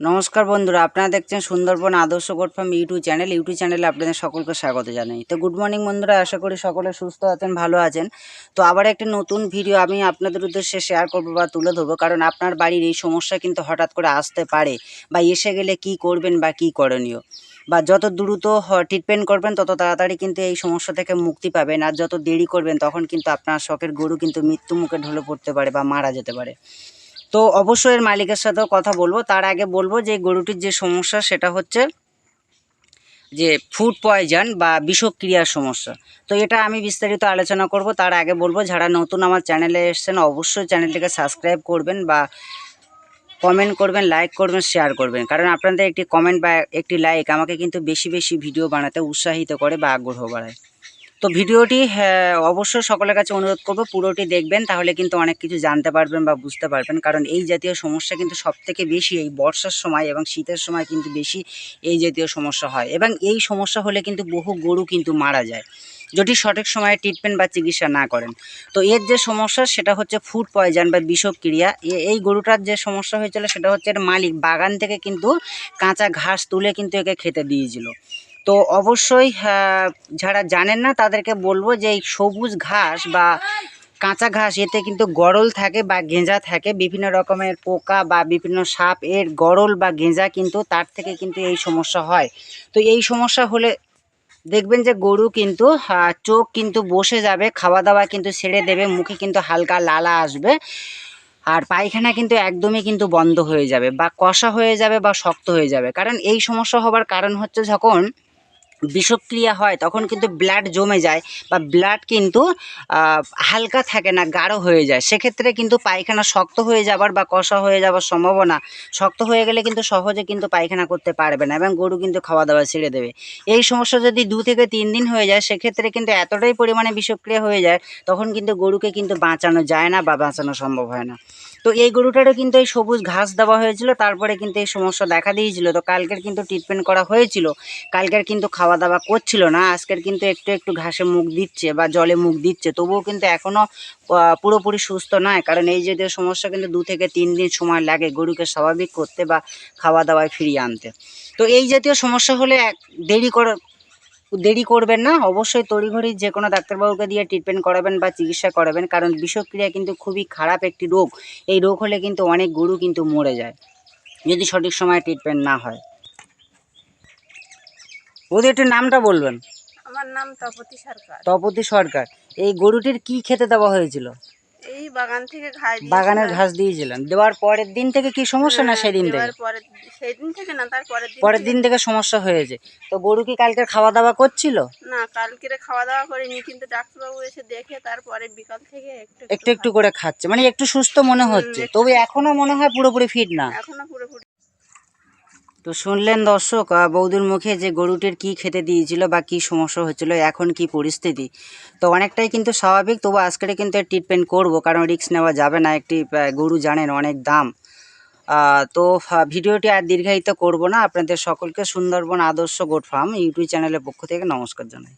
নমস্কার বন্ধুরা, আপনারা দেখছেন Sundarban Adarsha goat farm YouTube channel. YouTube চ্যানেলে আপনাদের সকলকে স্বাগত জানাই। তো গুড মর্নিং বন্ধুরা, আশা করি সকলে সুস্থ আছেন, ভালো আছেন। তো আবার একটি নতুন ভিডিও আমি আপনাদের উদ্দেশ্যে শেয়ার করব বা তুলে ধরবো, কারণ আপনার বাড়ির এই সমস্যা কিন্তু হঠাৎ করে আসতে পারে বা এসে গেলে কি করবেন বা কি করণীয়। বা যত দ্রুত ট্রিটমেন্ট করবেন, তত তাড়াতাড়ি কিন্তু এই সমস্যা থেকে মুক্তি পাবেন। আর যত দেরি করবেন, তখন কিন্তু আপনার শখের গরু কিন্তু মৃত্যু মুখে ঢলে পড়তে পারে বা মারা যেতে পারে। তো অবশ্যই এর মালিকের সাথেও কথা বলব। তার আগে বলব যে গরুটির যে সমস্যা সেটা হচ্ছে যে ফুড পয়জন বা বিষক্রিয়ার সমস্যা। তো এটা আমি বিস্তারিত আলোচনা করব। তার আগে বলব, যারা নতুন আমার চ্যানেলে এসছেন, অবশ্যই চ্যানেলটিকে সাবস্ক্রাইব করবেন বা কমেন্ট করবেন লাইক করবেন শেয়ার করবেন। কারণ আপনাদের একটি কমেন্ট বা একটি লাইক আমাকে কিন্তু বেশি বেশি ভিডিও বানাতে উৎসাহিত করে বা আগ্রহ বাড়ায়। তো ভিডিওটি হ্যাঁ, অবশ্যই সকলের কাছে অনুরোধ করব পুরোটি দেখবেন তাহলে কিন্তু অনেক কিছু জানতে পারবেন বা বুঝতে পারবেন। কারণ এই জাতীয় সমস্যা কিন্তু সবথেকে বেশি এই বর্ষার সময় এবং শীতের সময় কিন্তু বেশি এই জাতীয় সমস্যা হয়। এবং এই সমস্যা হলে কিন্তু বহু গরু কিন্তু মারা যায় যদি সঠিক সময়ে ট্রিটমেন্ট বা চিকিৎসা না করেন। তো এর যে সমস্যা সেটা হচ্ছে ফুড পয়জন বা বিষক্রিয়া। এই গরুটার যে সমস্যা হয়েছিল সেটা হচ্ছে এর মালিক বাগান থেকে কিন্তু কাঁচা ঘাস তুলে কিন্তু একে খেতে দিয়েছিল। তো অবশ্যই যারা জানেন না তাদেরকে বলব যে এই সবুজ ঘাস বা কাঁচা ঘাস, এতে কিন্তু গরল থাকে বা গেঁজা থাকে। বিভিন্ন রকমের পোকা বা বিভিন্ন সাপ এর গরল বা গেঁজা কিন্তু তার থেকে কিন্তু এই সমস্যা হয়। তো এই সমস্যা হলে দেখবেন যে গরু কিন্তু চোখ কিন্তু বসে যাবে খাওয়া দাওয়া কিন্তু ছেড়ে দেবে, মুখে কিন্তু হালকা লালা আসবে। আর পায়খানা কিন্তু একদমই কিন্তু বন্ধ হয়ে যাবে বা কষা হয়ে যাবে বা শক্ত হয়ে যাবে। কারণ এই সমস্যা হবার কারণ হচ্ছে যখন বিষক্রিয়া হয়, তখন কিন্তু ব্লাড জমে যায় বা ব্লাড কিন্তু হালকা থাকে না, গাঢ় হয়ে যায়। সেক্ষেত্রে কিন্তু পায়খানা শক্ত হয়ে যাবার বা কষা হয়ে যাওয়ার সম্ভাবনা শক্ত হয়ে গেলে কিন্তু সহজে কিন্তু পায়খানা করতে পারবে না এবং গরু কিন্তু খাওয়া দাওয়া ছেড়ে দেবে। এই সমস্যা যদি দু থেকে তিন দিন হয়ে যায়, সেক্ষেত্রে কিন্তু এতটাই পরিমাণে বিষক্রিয়া হয়ে যায়, তখন কিন্তু গরুকে কিন্তু বাঁচানো যায় না বা বাঁচানো সম্ভব হয় না। তো এই গরুটারও কিন্তু এই সবুজ ঘাস দেওয়া হয়েছিল, তারপরে কিন্তু এই সমস্যা দেখা দিয়েছিল। তো কালকের কিন্তু ট্রিটমেন্ট করা হয়েছিল, কালকের কিন্তু খাওয়া দাওয়া করছিল না, আজকের কিন্তু একটু একটু ঘাসে মুখ দিচ্ছে বা জলে মুখ দিচ্ছে, তবুও কিন্তু এখনও পুরোপুরি সুস্থ নয়, কারণ এই জাতীয় সমস্যা কিন্তু দু থেকে তিন দিন সময় লাগে গরুকে স্বাভাবিক করতে বা খাওয়া দাওয়ায় ফিরিয়ে আনতে। তো এই জাতীয় সমস্যা হলে এক দেরি করে দেরি করবেন না অবশ্যই তড়িঘড়ি যে কোনো ডাক্তারবাবুকে দিয়ে ট্রিটমেন্ট করাবেন বা চিকিৎসা করাবেন কারণ বিষক্রিয়া কিন্তু খুবই খারাপ একটি রোগ। এই রোগ হলে কিন্তু অনেক গরু কিন্তু মরে যায় যদি সঠিক সময়ে ট্রিটমেন্ট না হয়। ওদের একটু নামটা বলবেন। আমার নাম তপতি সরকার। তপতি সরকার এই গরুটির কি খেতে দেওয়া হয়েছিল? বাগান থেকে ঘাস বাগানের ঘাস দিয়েছিলেন। দেওয়ার পরের দিন থেকে কি সমস্যা না সেদিন থেকে? পরের সেই দিন থেকে না তার পরের দিন পরের থেকে- দিন থেকে সমস্যা হয়েছে। তো গরু কি কালকে খাওয়া দাওয়া করছিল? না কালকে খাওয়া দাওয়া করিনি কিন্তু ডাক্তারবাবু এসে দেখে তারপরে বিকাল থেকে একটু একটু একটু করে খাচ্ছে। মানে একটু সুস্থ মনে হচ্ছে। তবে এখনও মনে হয় পুরোপুরি ফিট না। এখনও পুরোপুরি তো শুনলেন দর্শক বৌদুর মুখে যে গরুটির কি খেতে দিয়েছিল বা কি সমস্যা হয়েছিল, এখন কি পরিস্থিতি? তো অনেকটাই কিন্তু স্বাভাবিক, তবু আজকের কিন্তু ট্রিটমেন্ট করব, কারণ রিস্ক নেওয়া যাবে না। একটি গরু জানেন অনেক দাম। তো ভিডিওটি আর দীর্ঘায়িত করব না। আপনাদের সকলকে Sundarban Adarsha goat farm YouTube চ্যানেলের পক্ষ থেকে নমস্কার জানাই।